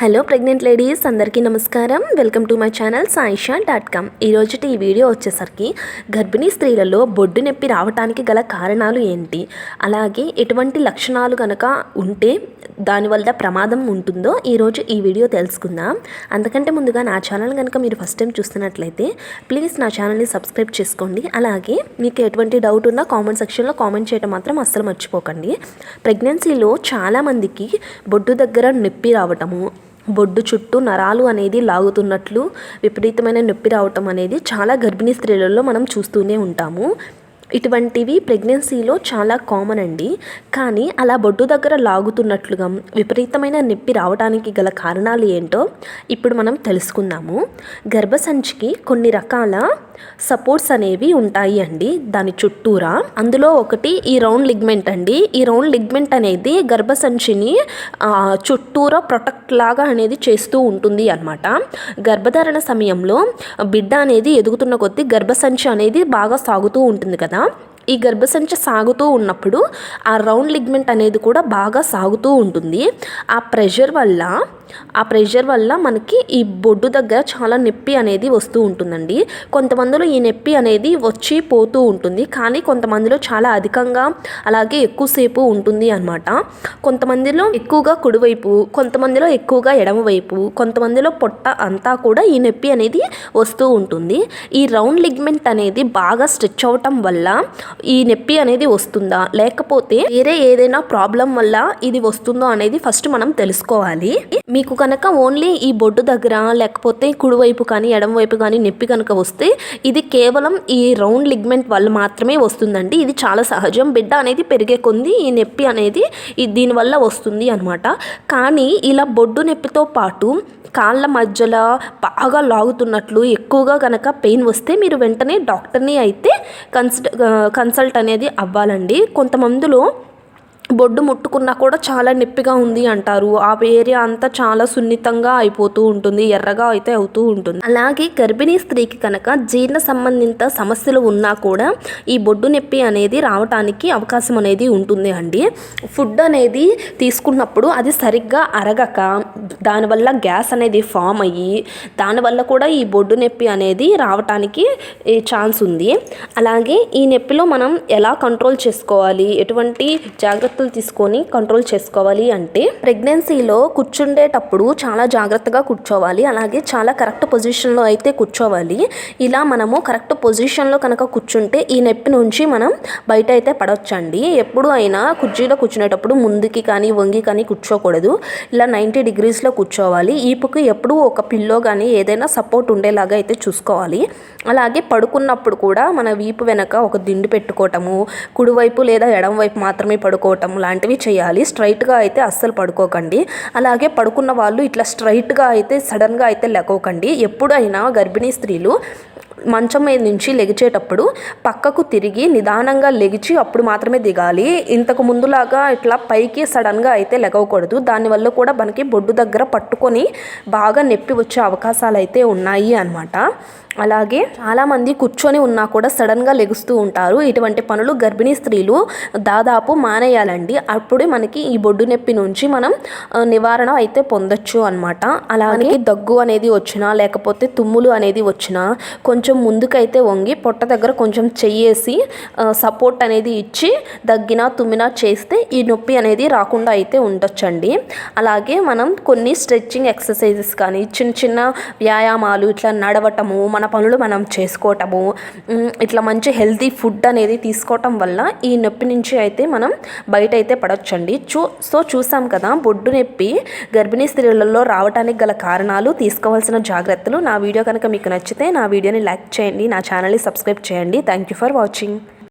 Hello pregnant ladies అందరికీ నమస్కారం. Welcome to my channel Sayisha dot com ఈరోజుటి ఈ video వచ్చేసరికి గర్భిణీ స్త్రీలలో బొడ్డు నొప్పి రావడానికి గల కారణాలు ఏంటి? అలాగే ఎటువంటి లక్షణాలు కనుక ఉంటే దానివల్ల ప్రమాదం ఉంటుందో ఈరోజు ఈ వీడియో తెలుసుకుందాం. అందుకంటే ముందుగా నా ఛానల్ కనుక మీరు ఫస్ట్ టైం చూస్తున్నట్లయితే ప్లీజ్ నా ఛానల్ని సబ్స్క్రైబ్ చేసుకోండి. అలాగే మీకు ఎటువంటి డౌట్ ఉన్నా కామెంట్ సెక్షన్లో కామెంట్ చేయడం మాత్రం అస్సలు మర్చిపోకండి. ప్రెగ్నెన్సీలో చాలామందికి బొడ్డు దగ్గర నొప్పి రావటము బొడ్డు చుట్టూ నరాలు అనేది లాగుతున్నట్లు విపరీతమైన నొప్పి రావటం అనేది చాలా గర్భిణీ స్త్రీలలో మనం చూస్తూనే ఉంటాము. ఇటువంటివి ప్రెగ్నెన్సీలో చాలా కామన్ అండి. కానీ అలా బొడ్డు దగ్గర లాగుతున్నట్లుగా విపరీతమైన నొప్పి రావడానికి గల కారణాలు ఏంటో ఇప్పుడు మనం తెలుసుకుందాము. గర్భసంచికి కొన్ని రకాల సపోర్ట్స్ అనేవి ఉంటాయి అండి. దాని చుట్టూరా అందులో ఒకటి ఈ రౌండ్ లిగ్మెంట్ అండి. ఈ రౌండ్ లిగ్మెంట్ అనేది గర్భసంచిని చుట్టూరా ప్రొటెక్ట్ లాగా అనేది చేస్తూ ఉంటుంది అనమాట గర్భధారణ సమయంలో బిడ్డ అనేది ఎదుగుతున్న కొద్దీ గర్భసంచి అనేది బాగా సాగుతూ ఉంటుంది కదా. ఈ గర్భసంచి సాగుతూ ఉన్నప్పుడు ఆ రౌండ్ లిగ్మెంట్ అనేది కూడా బాగా సాగుతూ ఉంటుంది. ఆ ప్రెషర్ వల్ల ఆ ప్రెషర్ వల్ల మనకి ఈ బొడ్డు దగ్గర చాలా నొప్పి అనేది వస్తూ ఉంటుందండి. కొంతమందిలో ఈ నొప్పి అనేది వచ్చి పోతూ ఉంటుంది. కానీ కొంతమందిలో చాలా అధికంగా అలాగే ఎక్కువసేపు ఉంటుంది అనమాట కొంతమందిలో ఎక్కువగా కుడివైపు కొంతమందిలో ఎక్కువగా ఎడమవైపు కొంతమందిలో పొట్ట అంతా కూడా ఈ నొప్పి అనేది వస్తూ ఉంటుంది. ఈ రౌండ్ లిగ్మెంట్ అనేది బాగా స్ట్రెచ్ అవటం వల్ల ఈ నొప్పి అనేది వస్తుందా? లేకపోతే వేరే ఏదైనా ప్రాబ్లం వల్ల ఇది వస్తుందో అనేది ఫస్ట్ మనం తెలుసుకోవాలి. మీకు కనుక ఓన్లీ ఈ బొడ్డు దగ్గర లేకపోతే కుడివైపు కానీ ఎడమవైపు కానీ నొప్పి కనుక వస్తే ఇది కేవలం ఈ రౌండ్ లిగ్మెంట్ వల్ల మాత్రమే వస్తుందండి. ఇది చాలా సహజం. బిడ్డ అనేది పెరిగే కొంది ఈ నొప్పి అనేది దీనివల్ల వస్తుంది అనమాట కానీ ఇలా బొడ్డు నొప్పితో పాటు కాళ్ళ మధ్యలో బాగా లాగుతున్నట్లు ఎక్కువగా కనుక పెయిన్ వస్తే మీరు వెంటనే డాక్టర్ని అయితే కన్సల్ట్ కన్సల్ట్ అనేది అవ్వాలండి. కొంతమందిలో బొడ్డు ముట్టుకున్నా కూడా చాలా నొప్పిగా ఉంది అంటారు. ఆ ఏరియా అంతా చాలా సున్నితంగా అయిపోతూ ఉంటుంది ఎర్రగా అయితే అవుతూ ఉంటుంది. అలాగే గర్భిణీ స్త్రీకి కనుక జీర్ణ సంబంధిత సమస్యలు ఉన్నా కూడా ఈ బొడ్డు నొప్పి అనేది రావటానికి అవకాశం అనేది ఉంటుంది అండి. ఫుడ్ అనేది తీసుకున్నప్పుడు అది సరిగ్గా అరగక దానివల్ల గ్యాస్ అనేది ఫామ్ అయ్యి దానివల్ల కూడా ఈ బొడ్డు నొప్పి అనేది రావటానికి ఛాన్స్ ఉంది. అలాగే ఈ నొప్పిలో మనం ఎలా కంట్రోల్ చేసుకోవాలి? ఎటువంటి జాగ్రత్త జాగ్రత్తలు తీసుకొని కంట్రోల్ చేసుకోవాలి అంటే ప్రెగ్నెన్సీలో కూర్చుండేటప్పుడు చాలా జాగ్రత్తగా కూర్చోవాలి. అలాగే చాలా కరెక్ట్ పొజిషన్లో అయితే కూర్చోవాలి. ఇలా మనము కరెక్ట్ పొజిషన్లో కనుక కూర్చుంటే ఈ నొప్పి నుంచి మనం బయట అయితే పడవచ్చండి ఎప్పుడు అయినా కుర్చీలో కూర్చునేటప్పుడు ముందుకి కానీ వంగి కానీ కూర్చోకూడదు. ఇలా నైంటీ డిగ్రీస్లో కూర్చోవాలి. ఈపుకి ఎప్పుడు ఒక పిల్లో కానీ ఏదైనా సపోర్ట్ ఉండేలాగా అయితే చూసుకోవాలి. అలాగే పడుకున్నప్పుడు కూడా మన వీపు వెనక ఒక దిండు పెట్టుకోవటము కుడివైపు లేదా ఎడమవైపు మాత్రమే పడుకోవటం పడటం లాంటివి చేయాలి. స్ట్రైట్గా అయితే అస్సలు పడుకోకండి. అలాగే పడుకున్న వాళ్ళు ఇట్లా స్ట్రైట్గా అయితే సడన్గా అయితే లెగవకండి ఎప్పుడైనా గర్భిణీ స్త్రీలు మంచం మీద నుంచి లెగిచేటప్పుడు పక్కకు తిరిగి నిదానంగా లెగిచి అప్పుడు మాత్రమే దిగాలి. ఇంతకు ముందులాగా ఇట్లా పైకి సడన్గా అయితే లెగవకూడదు. దానివల్ల కూడా మనకి బొడ్డు దగ్గర పట్టుకొని బాగా నొప్పి వచ్చే అవకాశాలు అయితే ఉన్నాయి అనమాట అలాగే చాలామంది కూర్చొని ఉన్నా కూడా సడన్గా లెగుస్తూ ఉంటారు. ఇటువంటి పనులు గర్భిణీ స్త్రీలు దాదాపు మానేయాలండి. అప్పుడే మనకి ఈ బొడ్డు నొప్పి నుంచి మనం నివారణ అయితే పొందొచ్చు అనమాట అలాగే దగ్గు అనేది వచ్చినా లేకపోతే తుమ్ములు అనేది వచ్చినా కొంచెం కొంచెం ముందుకైతే వంగి పొట్ట దగ్గర కొంచెం చెయ్యేసి సపోర్ట్ అనేది ఇచ్చి దగ్గినా తుమ్మినా చేస్తే ఈ నొప్పి అనేది రాకుండా అయితే ఉండొచ్చండి. అలాగే మనం కొన్ని స్ట్రెచ్చింగ్ ఎక్సర్సైజెస్ కానీ చిన్న చిన్న వ్యాయామాలు ఇట్లా నడవటము మన పనులు మనం చేసుకోవటము ఇట్లా మంచి హెల్తీ ఫుడ్ అనేది తీసుకోవటం వల్ల ఈ నొప్పి నుంచి అయితే మనం బయట అయితే పడవచ్చండి చూ సో చూసాం కదా బొడ్డు నొప్పి గర్భిణీ స్త్రీలలో రావడానికి గల కారణాలు తీసుకోవాల్సిన జాగ్రత్తలు నా వీడియో కనుక మీకు నచ్చితే నా వీడియోని లైక్ చేయండి నా ఛానల్ని సబ్స్క్రైబ్ చేయండి. Thank you for watching